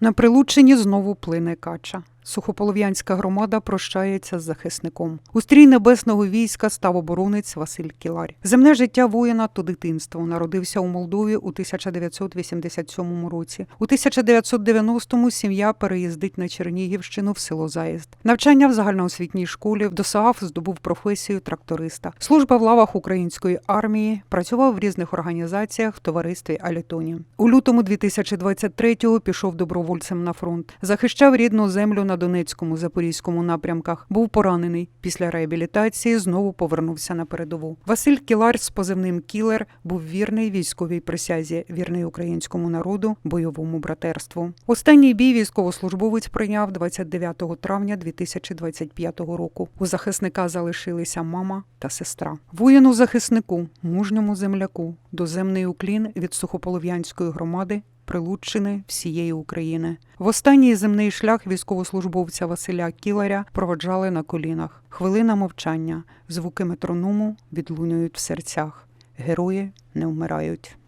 На прилученні знову плине кача. Сухополов'янська громада прощається з захисником. У стрій небесного війська став оборонець Василь Кіларь. Земне життя воїна то дитинство. Народився у Молдові у 1987 році. У 1990-му сім'я переїздить на Чернігівщину в село Заїзд. Навчання в загальноосвітній школі досягав, здобув професію тракториста. Служба в лавах української армії працював в різних організаціях в товаристві Алітоні. У лютому 2023-го пішов добровольцем на фронт. Захищав рідну землю Донецькому Запорізькому напрямках. Був поранений. Після реабілітації знову повернувся на передову. Василь Кілар з позивним Кілер був вірний військовій присязі, вірний українському народу, бойовому братерству. Останній бій військовослужбовець прийняв 29 травня 2025 року. У захисника залишилися мама та сестра. Воїну захиснику, мужньому земляку, доземний уклін від сухополов'янської громади Прилуччини всієї України. В останній земний шлях військовослужбовця Василя Кіларя проводжали на колінах. Хвилина мовчання, звуки метроному відлунюють в серцях. Герої не вмирають.